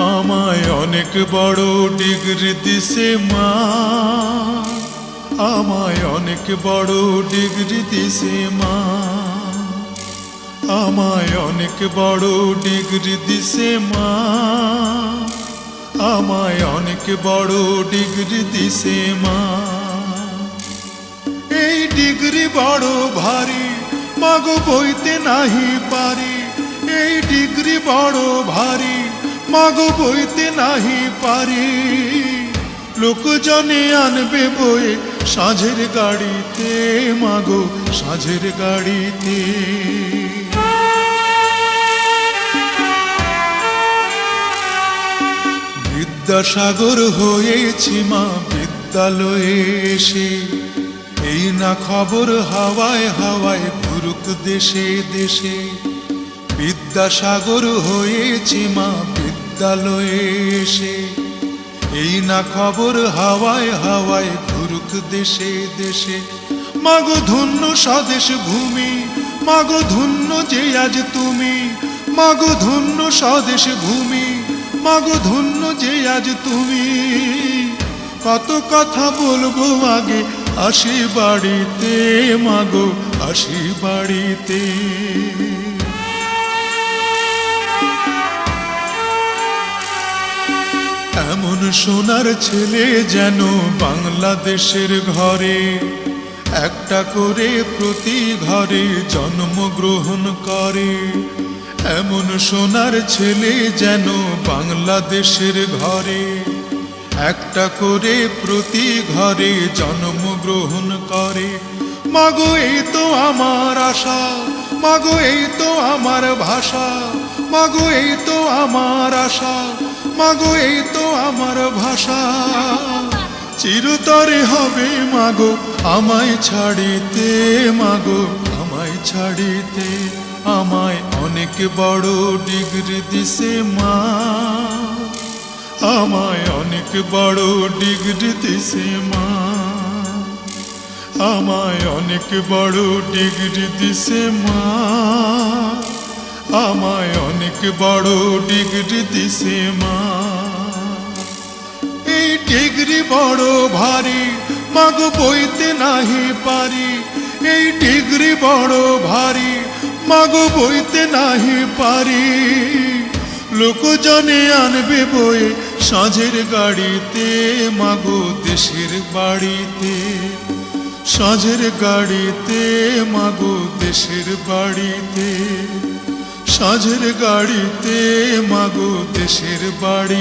আমায় অনেক বড় ডিগ্রি দিছে মা। আমায় অনেক বড় ডিগ্রি দিছে মা। আমায় অনেক বড় ডিগ্রি দিছে মা। আমায় অনেক বড় ডিগ্রি দিছে মা। এই ডিগ্রি বড় ভারী, মাগো বইতে নাহি পারি। এই ডিগ্রি বড় ভারী মাগো বইতে নাহি পারি। লোকজনে আনবে বয়ে সাঁঝের গাড়িতে, মাগো সাঁঝের গাড়িতে। বিদ্যাসাগর হয়েছি মা, বিদ্যালয়ে এসে। এই না খবর হাওয়ায় হাওয়ায় ঘুরুক দেশে দেশে। বিদ্যাসাগর হয়েছি মা বিদ্যালয়ে এসে, এই না খবর হাওয়ায় হাওয়ায় ঘুরুক দেশে দেশে। মাগো ধন্য স্বদেশ ভূমি, মাগো ধন্য যে আজ তুমি। মাগো ধন্য স্বদেশ ভূমি, মাগো ধন্য যে আজ তুমি। কত কথা বলব আগে আসি বাড়িতে, মাগো আসি বাড়িতে। সোনার ছেলে যেন বাংলাদেশের ঘরে, একটা করে প্রতি ঘরে জন্মগ্রহণ করে। এমন সোনার ছেলে যেন বাংলাদেশের ঘরে, একটা করে প্রতি ঘরে জন্মগ্রহণ করে। মাগো, এই তো আমার আশা, মাগো, এই তো আমার ভাষা, মাগো, এই তো আমার আশা। মাগো, এই তো আমার ভাষা। চিরতরে হবে মাগো, আমায় ছাড়িতে মাগো, আমায় ছাড়িতে। আমায় অনেক বড় ডিগ্রি দিছে মা। আমায় অনেক বড় ডিগ্রি দিছে মা। আমায় অনেক বড় ডিগ্রি দিছে মা। বড় ডিগ্রি দিছে মা। এই ডিগ্রি বড় ভারী, মাগো বইতে নাহি পারি। এই ডিগ্রি বড় ভারী, মাগো বইতে নাহি পারি। লোকজনে আনবে বয়ে সাঁঝের গাড়িতে, মাগো দেশের বাড়িতে। সাঁঝের গাড়িতে, মাগো দেশের বাড়িতে। সাঁঝের গাড়িতে মাগো দেশের বাড়ি।